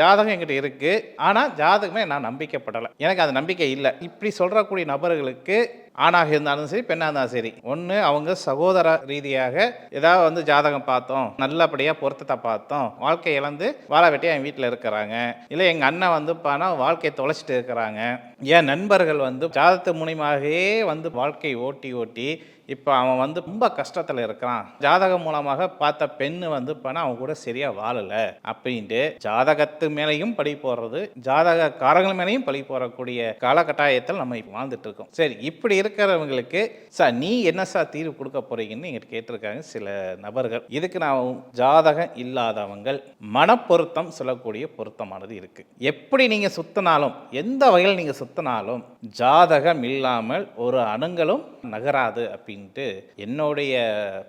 ஜாதகம் என்கிட்ட இருக்குது ஆனால் ஜாதகமே நான் நம்பிக்கப்படலை. எனக்கு அது நம்பிக்கை இல்லை. இப்படி சொல்கிறக்கூடிய நபர்களுக்கு ஆணாக இருந்தாலும் சரி பெண்ணாக இருந்தாலும் சரி. ஒன்று அவங்க சகோதர ரீதியாக ஏதாவது வந்து ஜாதகம் பார்த்தோம் நல்லபடியாக பொருத்தத்தை பார்த்தோம் வாழ்க்கை இழந்து வாழ வெட்டி என் வீட்டில் இருக்கிறாங்க. இல்லை எங்கள் அண்ணன் வந்து பானா வாழ்க்கையை தொலைச்சிட்டு இருக்கிறாங்க. என் நண்பர்கள் வந்து ஜாதகத்து மூலியமாகவே வந்து வாழ்க்கையை ஓட்டி ஓட்டி இப்போ அவன் வந்து ரொம்ப கஷ்டத்தில் இருக்கிறான். ஜாதகம் மூலமாக பார்த்த பெண்ணு வந்து பண்ண அவன் கூட சரியாக வாழலை அப்படின்ட்டு ஜாதகத்து மேலேயும் பழி போடுறது ஜாதக காரங்கள் மேலேயும் பழி போடக்கூடிய காலகட்டாயத்தில் நம்ம இப்போ வாழ்ந்துட்டு இருக்கோம். சரி இப்படி இருக்கிறவங்களுக்கு சார் நீ என்ன சார் தீர்வு கொடுக்க போறீங்கன்னு எங்கிட்ட கேட்டிருக்காங்க சில நபர்கள். இதுக்கு நான் ஜாதகம் இல்லாதவங்கள். மனப்பொருத்தம் சொல்லக்கூடிய பொருத்தமானது இருக்கு. எப்படி நீங்கள் சுத்தினாலும் எந்த வகையில் நீங்கள் சுத்தினாலும் ஜாதகம் இல்லாமல் ஒரு அணுங்களும் நகராது அப்படின்ட்டு என்னுடைய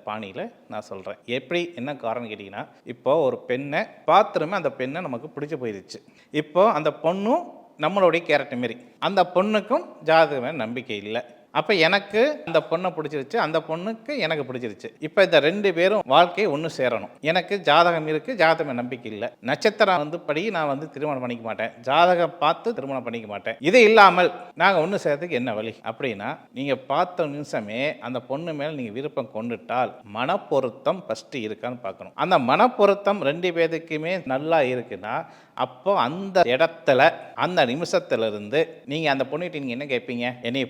பாணியில் நான் சொல்கிறேன் எப்படி என்ன காரணம் கேட்டிங்கன்னா இப்போ ஒரு பெண்ணை பாத்திரமே அந்த பெண்ணை நமக்கு பிடிச்சி போயிருச்சு. இப்போ அந்த பொண்ணும் நம்மளுடைய கேரக்டர் மாரி. அந்த பொண்ணுக்கும் ஜாதகம் நம்பிக்கை இல்லை. அப்போ எனக்கு அந்த பொண்ணை பிடிச்சிருச்சு அந்த பொண்ணுக்கு எனக்கு பிடிச்சிருச்சு. இப்போ இந்த ரெண்டு பேரும் வாழ்க்கையை ஒன்று சேரணும். எனக்கு ஜாதகம் இருக்குது ஜாதகம் நம்பிக்கை இல்லை. நட்சத்திரம் வந்து படி நான் வந்து திருமணம் பண்ணிக்க மாட்டேன். ஜாதகம் பார்த்து திருமணம் பண்ணிக்க மாட்டேன். இது இல்லாமல் நாங்கள் ஒன்று சேர்றதுக்கு என்ன வழி? அப்படின்னா நீங்கள் பார்த்த நிமிஷமே அந்த பொண்ணு மேலே நீங்கள் விருப்பம் கொண்டுட்டால் மனப்பொருத்தம் ஃபஸ்ட்டு இருக்கான்னு பார்க்கணும். அந்த மனப்பொருத்தம் ரெண்டு பேருக்குமே நல்லா இருக்குன்னா அப்போ அந்த இடத்துல அந்த நிமிஷத்துல இருந்து நீங்கள் அந்த பொண்ணுகிட்ட நீங்கள் என்ன கேட்பீங்க என்னை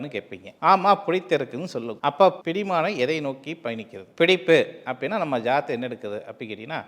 பிடித்திருக்கான்னு கேட்பீங்க. ஆமாம் பிடித்திருக்குன்னு சொல்லுங்க. அப்போ பிடிமானம் எதை நோக்கி பயணிக்கிறது? பிடிப்பு அப்படின்னா நம்ம ஜாத்தை என்ன எடுக்குது அப்படி கேட்டிங்கன்னா